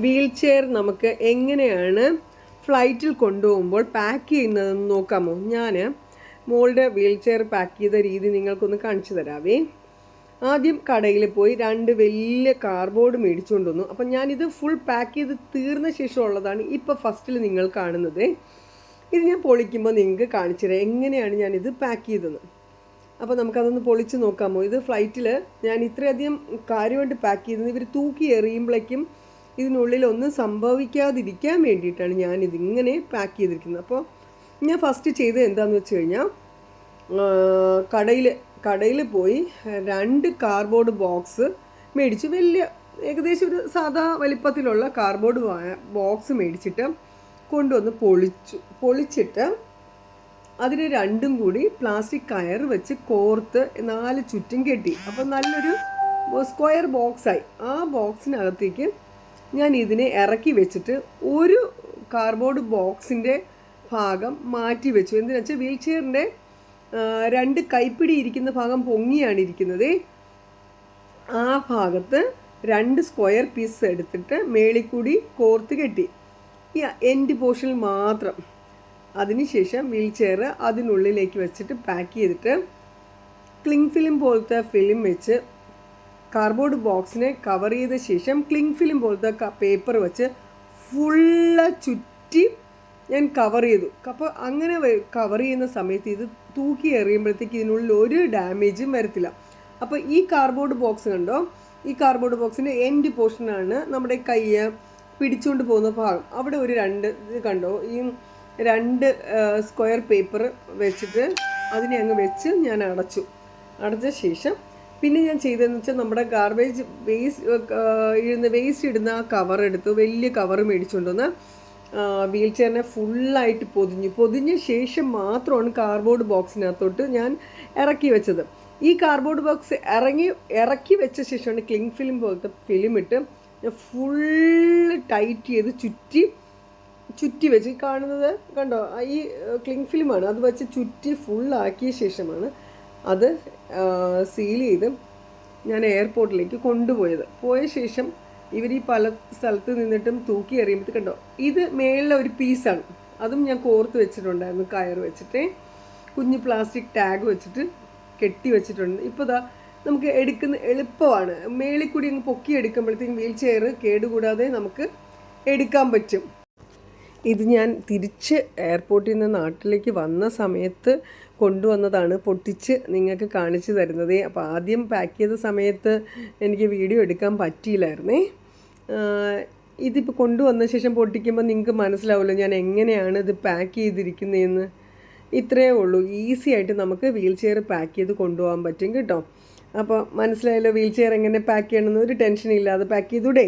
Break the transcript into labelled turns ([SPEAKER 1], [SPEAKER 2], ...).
[SPEAKER 1] Wheel chair നമുക്ക് എങ്ങനെയാണ് ഫ്ലൈറ്റിൽ കൊണ്ടുപോകുമ്പോൾ പാക്ക് ചെയ്യുന്നതെന്ന് നോക്കാമോ? ഞാൻ മോളുടെ വീൽ ചെയർ പാക്ക് ചെയ്ത രീതി നിങ്ങൾക്കൊന്ന് കാണിച്ചു തരാവേ. ആദ്യം കടയിൽ പോയി രണ്ട് വലിയ കാർബോർഡ് മേടിച്ചുകൊണ്ട് വന്നു. അപ്പം ഞാനിത് ഫുൾ പാക്ക് ചെയ്ത് തീർന്ന ശേഷമുള്ളതാണ് ഇപ്പോൾ ഫസ്റ്റിൽ നിങ്ങൾ കാണുന്നത്. ഇത് ഞാൻ പൊളിക്കുമ്പോൾ നിങ്ങൾക്ക് കാണിച്ചു തരാം എങ്ങനെയാണ് ഞാനിത് പാക്ക് ചെയ്തത്. അപ്പോൾ നമുക്കതൊന്ന് പൊളിച്ച് നോക്കാമോ? ഇത് ഫ്ലൈറ്റിൽ ഞാൻ ഇത്രയധികം കാര്യമായിട്ട് പാക്ക് ചെയ്തത് ഇവർ തൂക്കി എറിയുമ്പോഴേക്കും ഇതിനുള്ളിൽ ഒന്നും സംഭവിക്കാതിരിക്കാൻ വേണ്ടിയിട്ടാണ് ഞാൻ ഇതിങ്ങനെ പാക്ക് ചെയ്തിരിക്കുന്നത്. അപ്പോൾ ഞാൻ ഫസ്റ്റ് ചെയ്തത് എന്താണെന്ന് വെച്ച് കഴിഞ്ഞാൽ കടയിൽ കടയിൽ പോയി രണ്ട് കാർഡ്ബോർഡ് ബോക്സ് മേടിച്ചു. വലിയ ഏകദേശം ഒരു സാധാ വലിപ്പത്തിലുള്ള കാർഡ്ബോർഡ് ബോക്സ് മേടിച്ചിട്ട് കൊണ്ടുവന്ന് പൊളിച്ചു. പൊളിച്ചിട്ട് അതിന് രണ്ടും കൂടി പ്ലാസ്റ്റിക് കയർ വെച്ച് കോർത്ത് നാല് ചുറ്റും കെട്ടി. അപ്പോൾ നല്ലൊരു സ്ക്വയർ ബോക്സായി. ആ ബോക്സിനകത്തേക്ക് ഞാൻ ഇതിനെ ഇറക്കി വെച്ചിട്ട് ഒരു കാർഡ്ബോർഡ് ബോക്സിന്റെ ഭാഗം മാറ്റി വെച്ചു. എന്തിനു വെച്ചാൽ വീൽ ചെയറിന്റെ രണ്ട് കൈപ്പിടി ഇരിക്കുന്ന ഭാഗം പൊങ്ങിയാണ് ഇരിക്കുന്നത്. ആ ഭാഗത്ത് രണ്ട് സ്ക്വയർ പീസ് എടുത്തിട്ട് മേളിൽ കൂടി കോർത്ത് കെട്ടി. ഈ എൻഡ് പോർഷനിൽ മാത്രം. അതിനുശേഷം വീൽ ചെയർ അതിനുള്ളിലേക്ക് വെച്ചിട്ട് പാക്ക് ചെയ്തിട്ട് ക്ലിങ് ഫിലിം പോലത്തെ ഫിലിം വെച്ച് കാർഡ്ബോർഡ് ബോക്സിനെ കവർ ചെയ്ത ശേഷം ക്ലിങ് ഫിലിം പോലത്തെ പേപ്പർ വെച്ച് ഫുള്ള് ചുറ്റി ഞാൻ കവർ ചെയ്തു. അപ്പോൾ അങ്ങനെ കവർ ചെയ്യുന്ന സമയത്ത് ഇത് തൂക്കി എറിയുമ്പോഴത്തേക്ക് ഇതിനുള്ളിൽ ഒരു ഡാമേജും വരത്തില്ല. അപ്പോൾ ഈ കാർഡ്ബോർഡ് ബോക്സ് കണ്ടോ? ഈ കാർഡ്ബോർഡ് ബോക്സിന്റെ എൻഡ് പോർഷനാണ് നമ്മുടെ കൈ പിടിച്ചുകൊണ്ട് പോകുന്ന ഭാഗം. അവിടെ ഒരു രണ്ട് ഇത് കണ്ടോ? ഈ രണ്ട് സ്ക്വയർ പേപ്പർ വെച്ചിട്ട് അതിനെ അങ്ങ് വെച്ച് ഞാൻ അടച്ചു. അടച്ച ശേഷം പിന്നെ ഞാൻ ചെയ്തതെന്ന് വെച്ചാൽ നമ്മുടെ ഗാർബേജ് വേസ്റ്റ് ഇടുന്ന വേസ്റ്റ് ഇടുന്ന ആ കവർ എടുത്തു വലിയ കവർ മേടിച്ചുകൊണ്ടുവന്ന് വീൽ ചെയറിനെ ഫുള്ളായിട്ട് പൊതിഞ്ഞു. പൊതിഞ്ഞ ശേഷം മാത്രമാണ് കാർഡ്ബോർഡ് ബോക്സിനകത്തോട്ട് ഞാൻ ഇറക്കി വെച്ചത്. ഈ കാർബോർഡ് ബോക്സ് ഇറങ്ങി ഇറക്കി വെച്ച ശേഷമാണ് ക്ലിങ് ഫിലിം പോലത്തെ ഫിലിം ഇട്ട് ഞാൻ ഫുൾ ടൈറ്റ് ചെയ്ത് ചുറ്റി ചുറ്റി വെച്ച് കാണുന്നത് കണ്ടോ? ഈ ക്ലിങ് ഫിലിമാണ് അത് വെച്ച് ചുറ്റി ഫുള്ളാക്കിയ ശേഷമാണ് അത് സീൽ ചെയ്ത് ഞാൻ എയർപോർട്ടിലേക്ക് കൊണ്ടുപോയത്. പോയ ശേഷം ഇവർ ഈ പല സ്ഥലത്ത് നിന്നിട്ടും തൂക്കി എറിയുമ്പോൾ കണ്ടോ? ഇത് മേളിലെ ഒരു പീസാണ് അതും ഞാൻ കോർത്ത് വെച്ചിട്ടുണ്ടായിരുന്നു കയർ വെച്ചിട്ട്. കുഞ്ഞ് പ്ലാസ്റ്റിക് ടാഗ് വെച്ചിട്ട് കെട്ടി വെച്ചിട്ടുണ്ട്. ഇപ്പോൾ ദാ നമുക്ക് എടുക്കുന്ന എളുപ്പമാണ്. മേളിൽ കൂടി അങ്ങ് പൊക്കി എടുക്കുമ്പോഴത്തേക്കും വീൽ ചെയർ കേടുകൂടാതെ നമുക്ക് എടുക്കാൻ പറ്റും. ഇത് ഞാൻ തിരിച്ച് എയർപോർട്ടിൽ നിന്ന് നാട്ടിലേക്ക് വന്ന സമയത്ത് കൊണ്ടുവന്നതാണ് പൊട്ടിച്ച് നിങ്ങൾക്ക് കാണിച്ചു തരുന്നത്. അപ്പോൾ ആദ്യം പാക്ക് ചെയ്ത സമയത്ത് എനിക്ക് വീഡിയോ എടുക്കാൻ പറ്റിയില്ലായിരുന്നേ. ഇതിപ്പോൾ കൊണ്ടുവന്ന ശേഷം പൊട്ടിക്കുമ്പോൾ നിങ്ങൾക്ക് മനസ്സിലാവുമല്ലോ ഞാൻ എങ്ങനെയാണ് ഇത് പാക്ക് ചെയ്തിരിക്കുന്നതെന്ന്. ഇത്രയേ ഉള്ളൂ. ഈസി ആയിട്ട് നമുക്ക് വീൽ ചെയർ പാക്ക് ചെയ്ത് കൊണ്ടുപോകാൻ പറ്റും കേട്ടോ. അപ്പോൾ മനസ്സിലായല്ലോ വീൽ ചെയർ എങ്ങനെ പാക്ക് ചെയ്യണമെന്ന്? ഒരു ടെൻഷൻ ഇല്ലാതെ പാക്ക് ചെയ്തൂടെ?